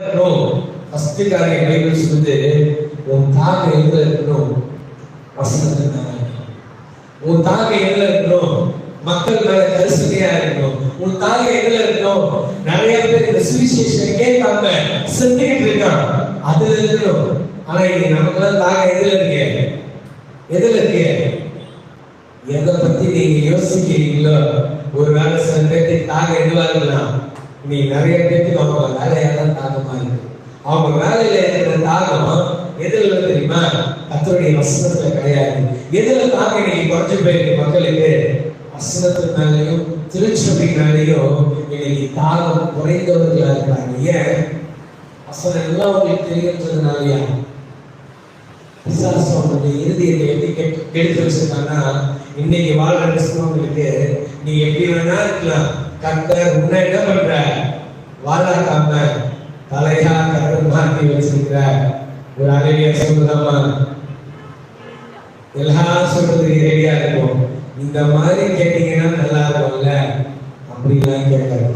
இருக்கணும் ஃபர்ஸ்ட் காரியம் பைபிள் சொல்லுது உன் தாகம் எங்க இருக்கணும்? வசனத்தின் உன் தாகம் எங்க இருக்கணும்? மக்கள் மேல கரிசனையா இருக்கணும். உன் தாகம் எங்க இருக்கணும்? நிறைய பேர் இந்த சுவிசேஷம் கேட்காம செஞ்சுக்கிட்டு இருக்கான். அதுல இருக்கணும். ஆனா இன்னைக்கு நமக்குலாம் தாகம் எதுல இருக்கு? எதுல இருக்கு? எதை பத்தி நீங்க யோசிக்கிறீங்களோ? ஒரு வேலை சில பேர்த்துக்கு தாகம் எதுவா இருக்கலாம். நீ நிறைய பேருக்கு அவங்க வேலையாதான் அவங்க வேலையில இருக்கிற தாகம் எதுல தெரியுமா? கத்தருடைய வசனத்துல கிடையாது. எதுல தாங்க இன்னைக்கு குறைஞ்சு போயிருக்கு மக்களுக்கு வசனத்து மேலையும் திருச்சபை மேலையும் இன்னைக்கு தாகம் குறைந்தவர்களா இருக்காங்க ஏன்? வசனம் எல்லாம் உங்களுக்கு தெரியுன்றதுனாலயா? பிசாசு அவனுடைய இறுதியத்தை எப்படி கெட்டு கெடுத்து வச்சிருக்காங்கன்னா இன்னைக்கு வாழ்ற கிறிஸ்தவங்களுக்கு நீ எப்படி வேணா இருக்கலாம். கர்த்தர் உன்னை என்ன பண்ற வாழாக்காம கர்த்தர் மாற்றி வச்சிருக்கிற ஒரு அழகிய சொல்லுதாமா எல்லாரும் சொல்றது ரெடியா இருக்கும். இந்த மாதிரி கேட்டீங்கன்னா நல்லா இருக்கும்ல? அப்படிலாம் கேட்கறது